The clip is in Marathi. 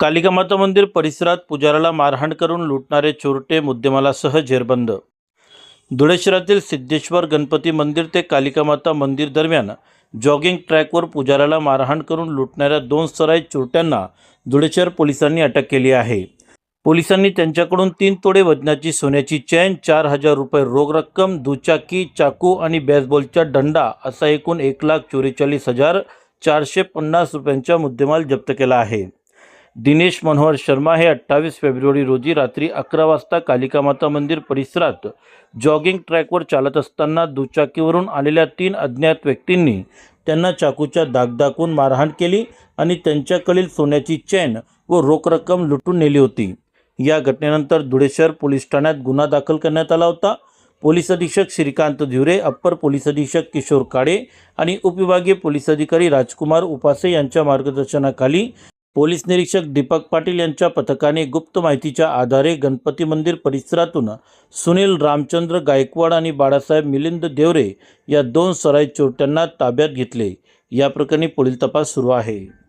कालिका माता मंदिर परिसरात पुजाऱ्याला मारहाण करून लुटणारे चोरटे मुद्देमालासह जेरबंद. धुळे शहरातील सिद्धेश्वर गणपती मंदिर ते कालिका माता मंदिर दरम्यान जॉगिंग ट्रॅकवर पुजाऱ्याला मारहाण करून लुटणाऱ्या दोन सराई चोरट्यांना धुळे शहर पोलिसांनी अटक केली आहे. पोलिसांनी त्यांच्याकडून तीन तोडे वजनाची सोन्याची चैन चार हजार रुपये रोख रक्कम दुचाकी चाकू आणि बॅसबॉलचा दंडा असा एकूण एक लाख चोवेचाळीस हजार चारशे पन्नास रुपयांचा मुद्देमाल जप्त केला आहे. दिनेश मनोहर शर्मा हे अठ्ठावीस फेब्रुवारी रोजी रात्री अकरा वाजता कालिका माता मंदिर परिसरात जॉगिंग ट्रॅकवर चालत असताना दुचाकीवरून आलेल्या तीन अज्ञात व्यक्तींनी त्यांना चाकूच्या दागदाकून मारहाण केली आणि त्यांच्याकडील सोन्याची चैन व रोख रक्कम लुटून नेली होती. या घटनेनंतर धुळे शहर पोलीस ठाण्यात गुन्हा दाखल करण्यात आला होता. पोलीस अधीक्षक श्रीकांत धिवरे अप्पर पोलीस अधीक्षक किशोर काळे आणि उपविभागीय पोलीस अधिकारी राजकुमार उपासे यांच्या मार्गदर्शनाखाली पोलीस निरीक्षक दीपक पाटील यांच्या पथकाने गुप्त माहितीच्या आधारे गणपती मंदिर परिसरातून सुनील रामचंद्र गायकवाड आणि बाळासाहेब मिलिंद देवरे या दोन सराय चोरट्यांना ताब्यात घेतले. या प्रकरणी पुढील तपास सुरू आहे.